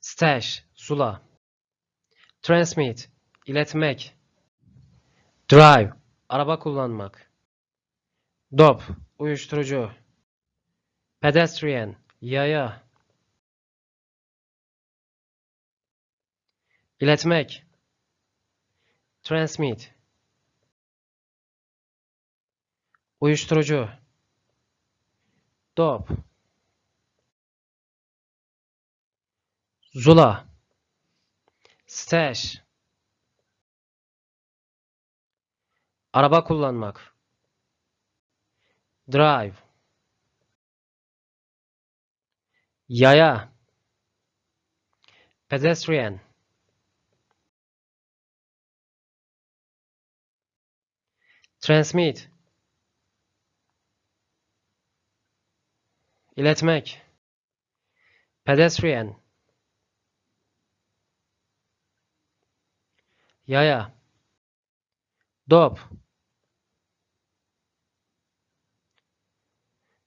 Stash, sula. Transmit, iletmek. Drive, araba kullanmak. Dope, uyuşturucu. Pedestrian, yaya. İletmek. Transmit. Uyuşturucu. Dope. Zula. Stash. Araba kullanmak. Drive. Yaya. Pedestrian. Transmit. İletmek. Pedestrian. Yaya. Dope.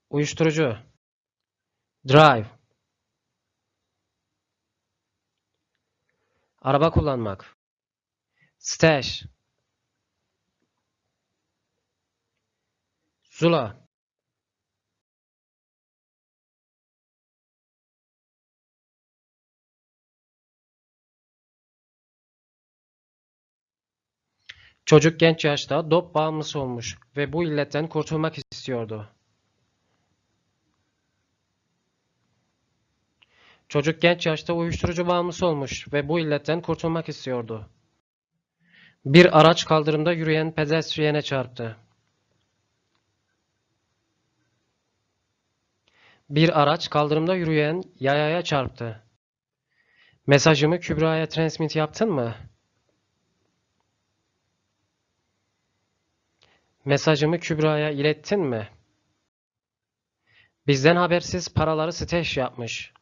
Uyuşturucu. Drive. Araba kullanmak. Stash. Zula. Çocuk genç yaşta dop bağımlısı olmuş ve bu illetten kurtulmak istiyordu. Çocuk genç yaşta uyuşturucu bağımlısı olmuş ve bu illetten kurtulmak istiyordu. Bir araç kaldırımda yürüyen pedestriyene çarptı. Bir araç kaldırımda yürüyen yayaya çarptı. Mesajımı Kübra'ya transmit yaptın mı? Mesajımı Kübra'ya ilettin mi? Bizden habersiz paraları steş yapmış.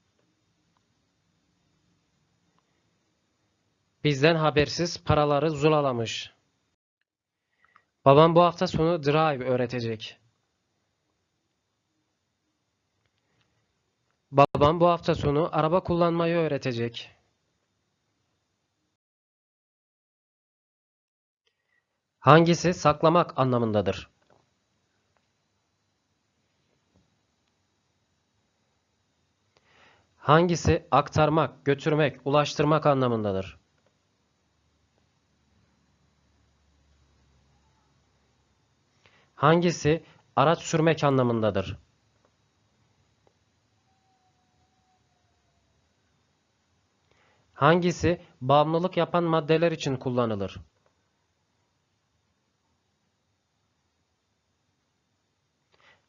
Bizden habersiz paraları zulalamış. Babam bu hafta sonu drive öğretecek. Babam bu hafta sonu araba kullanmayı öğretecek. Hangisi saklamak anlamındadır? Hangisi aktarmak, götürmek, ulaştırmak anlamındadır? Hangisi araç sürmek anlamındadır? Hangisi bağımlılık yapan maddeler için kullanılır?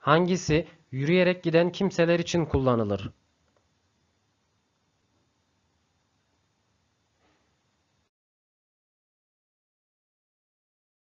Hangisi yürüyerek giden kimseler için kullanılır?